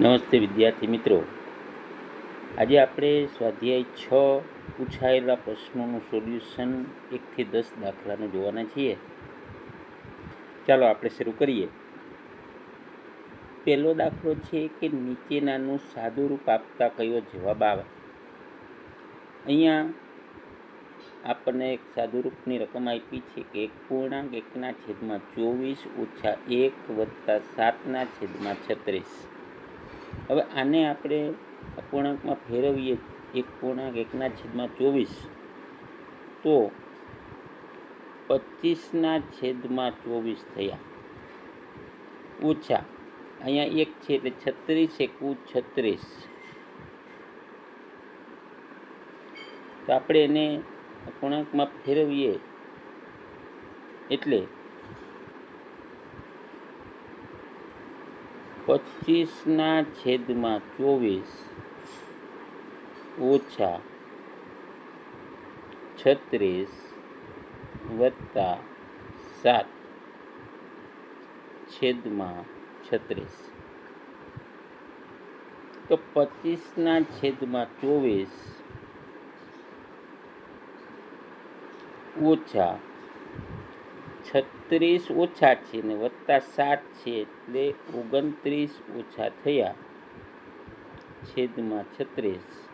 નમસ્તે વિદ્યાર્થી મિત્રો. આજે આપણે સ્વાધ્યાય છ પૂછાયેલા પ્રશ્નોનું સોલ્યુશન એકથી દસ દાખલાનું જોવાના છીએ. ચાલો આપણે શરૂ કરીએ. પહેલો દાખલો છે કે નીચેનાનું સાદુરૂપ આપતા કયો જવાબ આવે? અહીંયા આપણને એક સાદુરૂપની રકમ આપી છે કે એક પૂર્ણાંક એકના છેદમાં ચોવીસ ઓછા એક વત્તા સાતના છેદમાં છત્રીસ. હવે આને આપણે અપૂર્ણાંકમાં ફેરવીએ, એક પૂર્ણાંક એકના છેદમાં ચોવીસ. તો પચીસના છેદમાં ચોવીસ થયા. ઓછા, અહીંયા એક છે એટલે છત્રીસ એકુ છત્રીસ. તો આપણે એને અપૂર્ણાંકમાં ફેરવીએ. એટલે પચીસના છેદમાં ચોવીસ ઓછા છત્રીસ વત્તા સાત છેદમાં છત્રીસ. તો પચીસના છેદમાં ચોવીસ ઓછા છત્રીસ ઓછા છે ને વત્તા સાત છે એટલે ઓગણત્રીસ ઓછા થયા. છેદમાં છત્રીસ.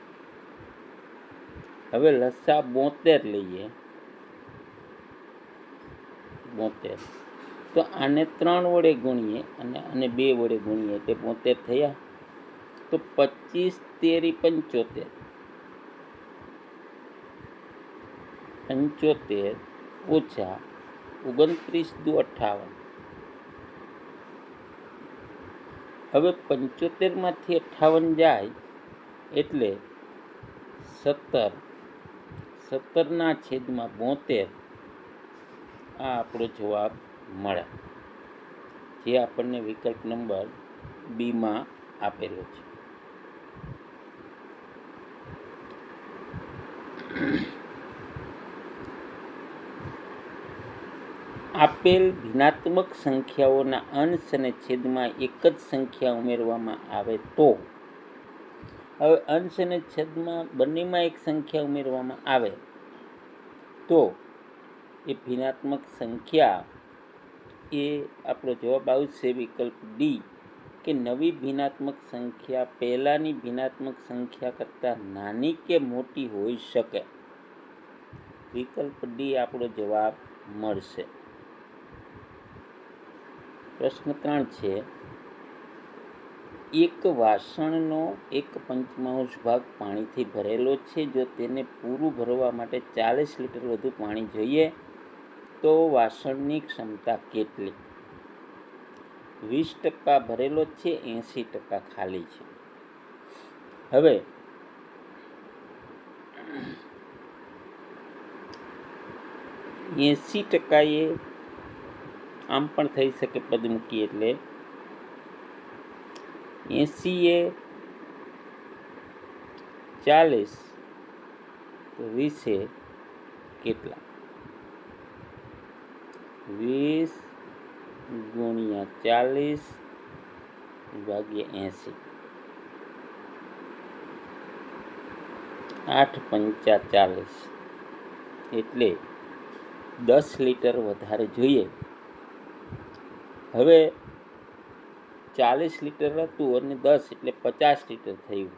હવે લસા બોતેર લઈએ. બોતેર. તો આને ત્રણ વડે ગુણીએ અને આને બે વડે ગુણીએ એટલે બોતેર થયા. તો પચીસ તેરી પંચોતેર. પંચોતેર ઓછા ઓગણત્રીસ દુ અઠ્ઠાવન. હવે પંચોતેરમાંથી અઠ્ઠાવન જાય એટલે સત્તર. સત્તરના છેદમાં બોતેર આ આપણો જવાબ મળે. જે આપણને વિકલ્પ નંબર બીમાં આપેલો છે. આપેલ ભિન્નાત્મક સંખ્યાઓના અંશ અને છેદમાં એક જ સંખ્યા ઉમેરવામાં આવે તો? હવે અંશ અને છેદમાં બંનેમાં એક સંખ્યા ઉમેરવામાં આવે તો? એ ભિન્નાત્મક સંખ્યા એ આપણો જવાબ આવશે વિકલ્પ ડી, કે નવી ભિન્નાત્મક સંખ્યા પહેલાંની ભિન્નાત્મક સંખ્યા કરતાં નાની કે મોટી હોઈ શકે? વિકલ્પ ડી આપણો જવાબ મળશે. પ્રશ્ન ત્રણ છે. એક વાસણનો એક પંચમાંશ ભાગ પાણીથી ભરેલો છે. જો તેને પૂરું ભરવા માટે ચાલીસ લીટર વધુ પાણી જોઈએ, તો વાસણની ક્ષમતા કેટલી? વીસ ટકા ભરેલો છે એંસી ટકા ખાલી છે. હવે એંસી ટકાએ આમ પણ થઈ શકે પદ મૂકીએ એટલે. એંસી એ ચાલીસ તો વીસે કેટલા? વીસ ગુણ્યા ચાલીસ ભાગ્યા એંસી આઠ પંચા ચાલીસ. એટલે દસ લીટર વધારે જોઈએ. હવે ચાલીસ લીટર હતું અને દસ એટલે પચાસ લીટર થયું.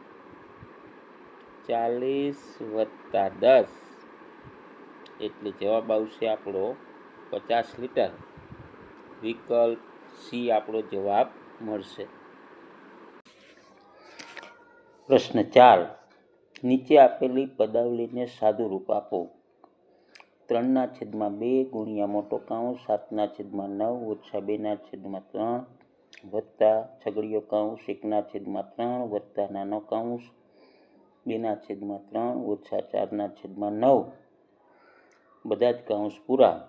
ચાલીસ વત્તા દસ એટલે જવાબ આવશે આપણો પચાસ લીટર. વિકલ્પ સી આપણો જવાબ મળશે. પ્રશ્ન ચાર. નીચે આપેલી પદાવલીને સાદું રૂપ આપો. ત્રણના છેદમાં બે ગુણ્યા મોટો કાઉન્સ સાતના છેદમાં નવ, ઓછા બેના છેદમાં ત્રણ, વત્તા છગડીયો કાઉન્સ એકના છેદમાં ત્રણ, વત્તા નાનો કાઉન્સ બેના છેદમાં ત્રણ, ઓછા ચારના છેદમાં નવ. બધા જ કાઉન્સ પૂરા.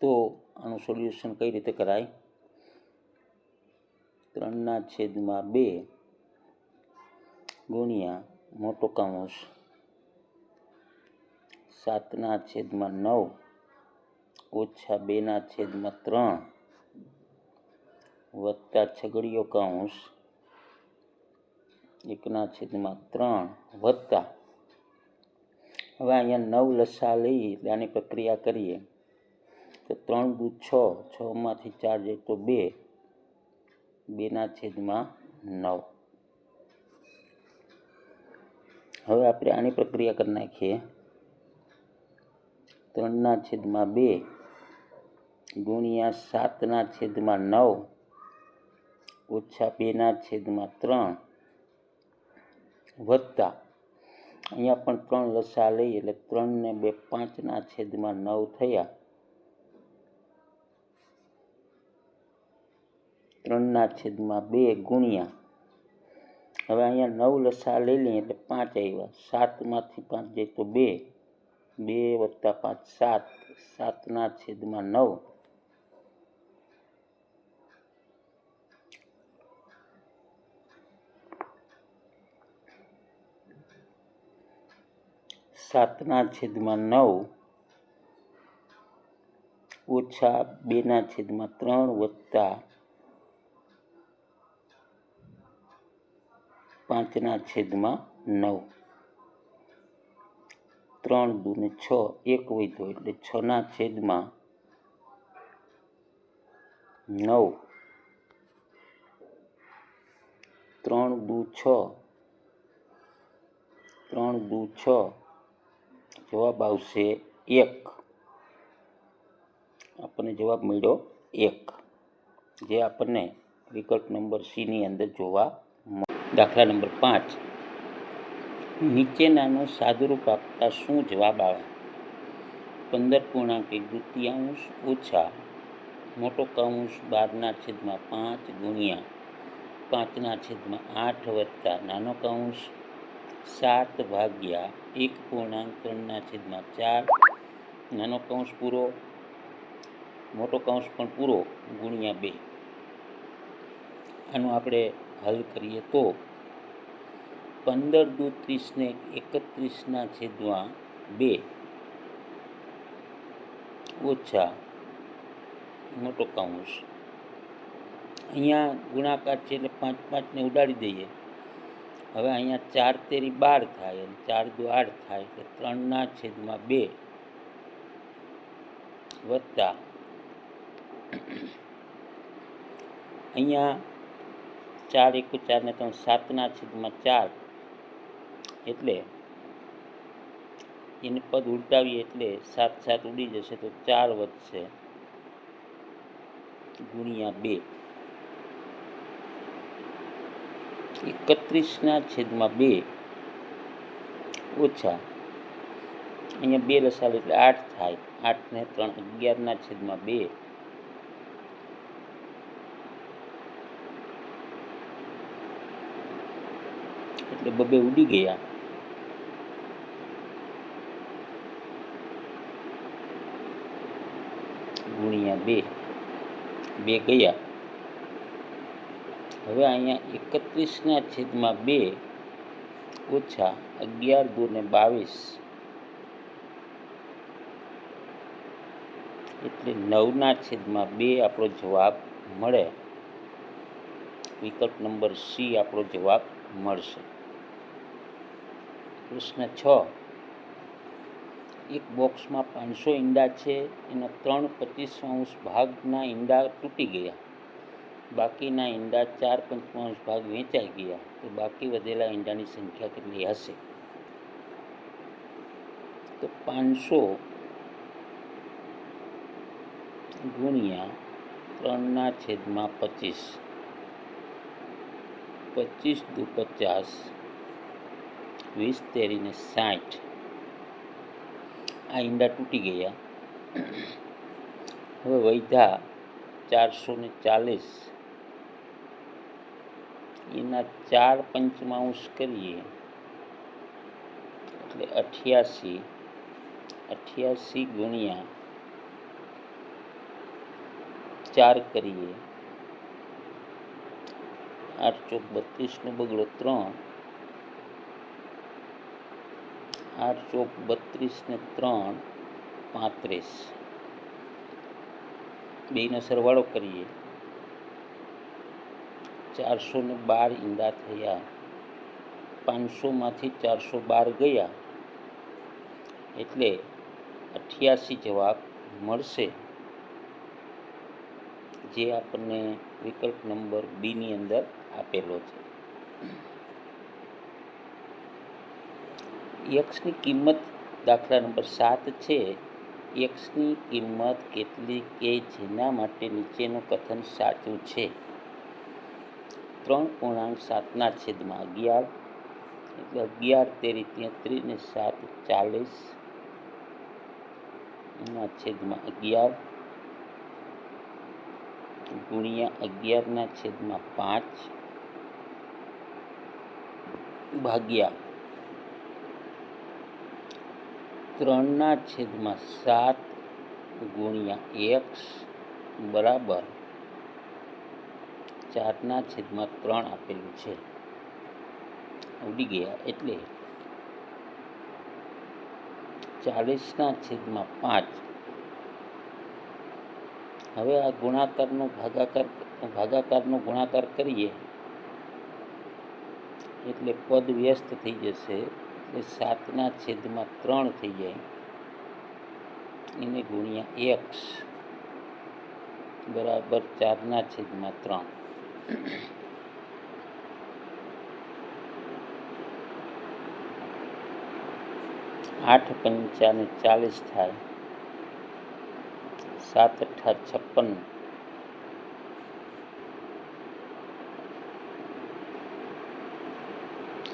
તો આનું સોલ્યુશન કઈ રીતે કરાય? ત્રણના છેદમાં બે ગુણ્યા મોટો કાઉન્સ સાતના છેદમાં નવ, ઓછા બેના છેદમાં ત્રણ, વત્તા છગડીયો કૌંસ, એકના છેદમાં ત્રણ, વત્તા. હવે અહીંયા નવ લસા લઈએ આની પ્રક્રિયા કરીએ. તો ત્રણ દુ છ, છમાંથી ચાર જાય તો બે, બેના છેદમાં નવ. હવે આપણે આની પ્રક્રિયા કરી નાખીએ. ત્રણના છેદમાં બે, ગુણ્યા સાતના છેદમાં નવ, ઓછા બેના છેદમાં ત્રણ વત્તા. અહીંયા પણ ત્રણ લસા લઈએ એટલે ત્રણ ને બે પાંચના છેદમાં નવ થયા. ત્રણના છેદમાં બે ગુણ્યા. હવે અહીંયા નવ લસા લઈ લઈએ એટલે પાંચ આવ્યા. સાતમાંથી પાંચ જાય તો બે. બે વત્તા પાંચ સાત, સાતના છેદમાં નવ. સાતના છેદમાં નવ ઓછા બેના છેદમાં ત્રણ વત્તા પાંચના છેદમાં નવ. ત્રણ દૂને છ, એક વધ્યો એટલે છના છેદમાં નવ. ત્રણ દુ છ. ત્રણ દુ છ. જવાબ આવશે એક. આપણને જવાબ મળ્યો એક. જે આપણને વિકલ્પ નંબર સીની અંદર જોવા દાખલા નંબર પાંચ. નીચેનાનો સાદુરૂપ આપતા શું જવાબ આવે? પંદર પૂર્ણાંક એક દ્વિતીયાંશ ઓછા મોટો કૌંસ બારના છેદમાં પાંચ ગુણ્યા પાંચના છેદમાં આઠ વત્તા નાનો કૌંસ સાત ભાગ્યા એક પૂર્ણાંક ત્રણના છેદમાં ચાર નાનો કૌંસ પૂરો, મોટો કૌંસ પણ પૂરો ગુણ્યા બે. આનું આપણે હલ કરીએ તો પંદર દુ ત્રીસને એકત્રીસના છેદમાં બે. ઓછા મોટો કાઉન્સ અહીંયા ગુણાકાર છે એટલે પાંચ પાંચને ઉડાડી દઈએ. હવે અહીંયા ચાર તેરી બાર થાય અને ચાર દુ આઠ થાય એટલે ત્રણના છેદમાં બે. વત્તા. અહીંયા ચાર એકુ ચાર ને ત્રણ સાતના છેદમાં ચાર. એટલે એને પદ ઉલટાવીએ એટલે સાત સાત ઉડી જશે તો ચાર વધશે. ગુણ્યા બે. એકત્રીસના છેદમાં બે ઓછા અહીંયા બે લસાલ એટલે આઠ થાય. આઠ ને ત્રણ, અગિયારના છેદમાં બે. એટલે બબે ઉડી ગયા. ગુણ્યા બે. બે ગયા હવે અહીંયા એકત્રીસના છેદમાં બે ઓછા અગિયાર દૂને બાવીસ. એટલે નવના છેદમાં બે આપણો જવાબ મળે. વિકલ્પ નંબર સી આપણો જવાબ મળશે. પ્રશ્ન છ. એક બોક્સમાં પાંચસો ઈંડા છે, એના ત્રણ પચીસ અંશ ભાગના ઈંડા તૂટી ગયા. બાકીના ઈંડા ચાર પંચમાંશ ભાગ વેચાઈ ગયા, તો બાકી વધેલા ઈંડાની સંખ્યા કેટલી હશે? તો પાંચસો ગુણ્યા ત્રણના છેદમાં પચીસ. પચીસ દુ પચાસ, વીસ તેરીને સાઠ. આ ઈંડા તૂટી ગયા હવે વૈધા ચારસો ને ચાલીસ એના ચાર પંચમાંશ કરીએ એટલે અઠ્યાસી અઠ્યાસી ગુણ્યા ચાર કરીએ આઠ ચોક બત્રીસનો બગડો ત્રણ આઠ ચોક બત્રીસ ને ત્રણ પાંત્રીસ. બેનો સરવાળો કરીએ. ચારસો ને બાર ઈંડા થયા. પાંચસોમાંથી ચારસો બાર ગયા. એટલે અઠ્યાસી જવાબ મળશે. જે આપણને વિકલ્પ નંબર બીની અંદર આપેલો છે. એક્સની કિંમત દાખલા નંબર સાત છે. એક્સની કિંમત કેટલી કે જેના માટે નીચેનું કથન સાચું છે? ત્રણ પૂર્ણાંક સાતના છેદમાં અગિયાર. એટલે અગિયાર, તેરી તેત્રીસ ને સાત, ચાલીસ ના છેદમાં અગિયાર. ગુણ્યા અગિયારના છેદમાં પાંચ. ભાગ્યા ત્રણના છેદમાં સાત ગુણ્યા એક્સ બરાબર ચારના છેદમાં ત્રણ આપેલું છે. ઉડી ગયા એટલે ચાલીસના છેદમાં પાંચ. હવે આ ગુણાકારનો ભાગાકાર, ભાગાકારનો ગુણાકાર કરીએ એટલે પદ વ્યસ્ત થઈ જશે. એટલે સાતના છેદમાં ત્રણ થઈ જાય. એને ગુણ્યા એક્સ બરાબર ચારના છેદમાં ત્રણ. આઠ પંચાને ચાલીસ થાય. સાત અઠ્ઠા છપ્પન.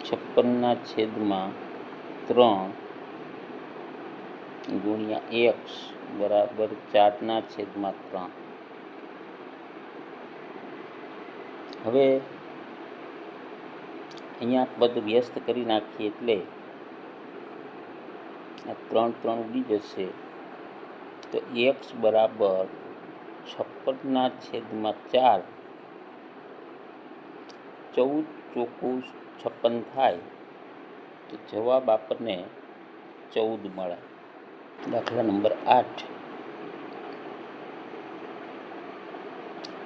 છપ્પનના છેદમાં ત્રણ ગુણ્યા એક્સ બરાબર ચારના છેદમાં ત્રણ. હવે અહીંયા બધું વ્યસ્ત કરી નાખીએ એટલે આ ત્રણ ત્રણ ઉડી જશે. તો એક્સ બરાબર છપ્પનના છેદમાં ચાર. ચૌદ ચોખ્ખું છપ્પન થાય. તો જવાબ આપણને ચૌદ મળે. દાખલા નંબર આઠ.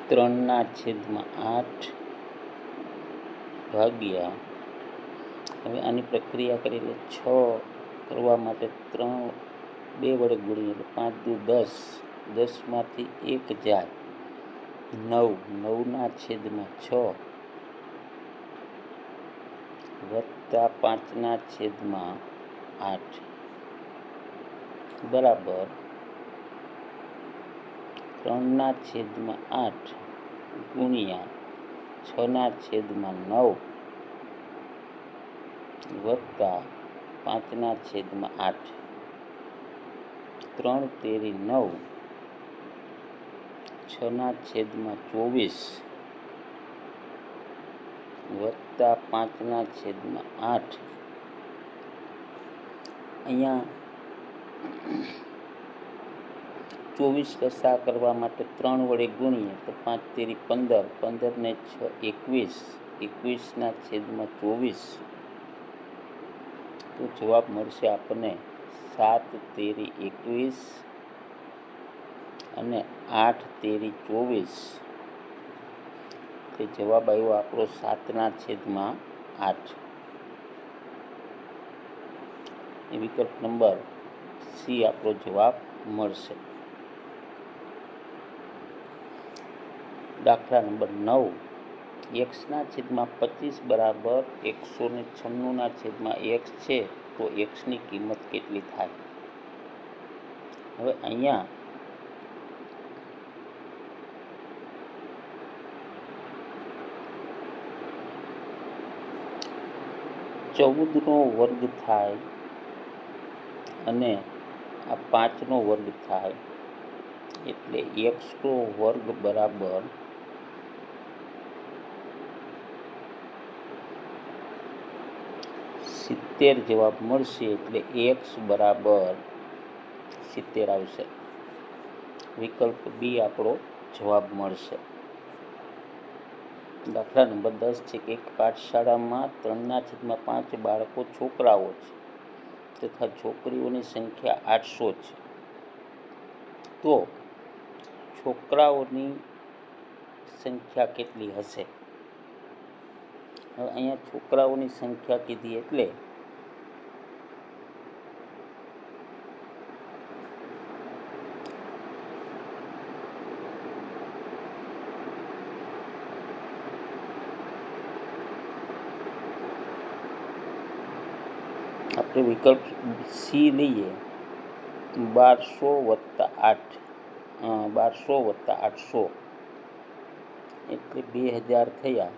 ત્રણના છેદમાં આઠ ભાગ્યા. હવે આની પ્રક્રિયા કરીને છ કરવા માટે ત્રણ બે વડે ગુણીએ એટલે પાંચ દુ દસ. દસમાંથી એક જાય. નવ. નવના છેદમાં છ. વત્તા પાંચના છેદમાં આઠ. બરાબર. ત્રણના છેદમાં આઠ ગુણ્યા છના છેદમાં નવ. વત્તા પાંચના છેદમાં આઠ. ત્રણ તેરી નવ. છના છેદમાં ચોવીસ. વત્તા પાંચના છેદમાં આઠ. અહીંયા ચોવીસ રસા કરવા માટે ત્રણ વડે ગુણીએ તો પાંચ તેરી પંદર પંદર ને છ એકવીસ. એકવીસના છેદમાં ચોવીસ. તો જવાબ મળશે આપણને સાત તેરી એકવીસ અને આઠ તેરી ચોવીસ. તે જવાબ આવ્યો આપણો સાતના છેદમાં આઠ. એ વિકલ્પ નંબર સી આપણો જવાબ મળશે. દાખલા નંબર નવ. એક્સના છેદમાં પચીસ બરાબર એકસો ને છન્નુંના છેદમાં એક્સ છે, તો એક્સની કિંમત કેટલી થાય? હવે અહીંયા ચૌદનો વર્ગ થાય અને આ પાંચનો વર્ગ થાય એટલે એક્સનો વર્ગ બરાબર સિત્તેર જવાબ મળશે એટલે એક્સ બરાબર સિત્તેર આવશે. વિકલ્પ બી આપણો જવાબ મળશે. દાખલા નંબર દસ છે કે એક પાઠશાળામાં ત્રણના છેદમાં પાંચ બાળકો છોકરાઓ છે. તથા છોકરીઓની સંખ્યા આઠસો છે. તો છોકરાઓની સંખ્યા કેટલી હશે? હવે અહીંયા છોકરાઓની સંખ્યા કીધી એટલે આપણે વિકલ્પ સી લઈએ. બારસો વત્તા આઠ. બારસો વત્તા આઠસો. એટલે બે હજાર થયા.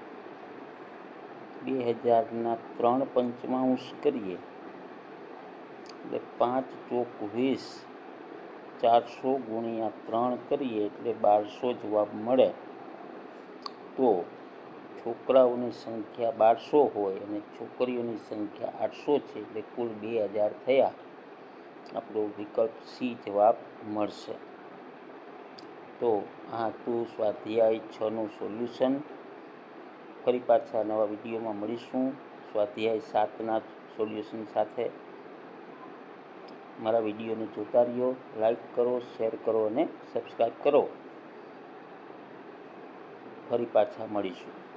બે હજારના ત્રણ પંચમાંશ કરીએ? એટલે પાંચ ચોક વીસ. ચારસો ગુણ્યા ત્રણ કરીએ એટલે બારસો જવાબ મળે. તો છોકરાઓની સંખ્યા બારસો હોય અને છોકરીઓની સંખ્યા આઠસો છે, એટલે કુલ બે હજાર થયા. આપણો વિકલ્પ સી જવાબ મળશે. તો આ હતું સ્વાધ્યાય છનું સોલ્યુશન. ફરી પાછા નવા વિડીયોમાં મળીશું. સ્વાધ્યાય સાતના સોલ્યુશન સાથે. મારા વિડીયોને જોતા રહ્યો, લાઈક કરો, શેર કરો અને સબસ્ક્રાઈબ કરો. ફરી પાછા મળીશું.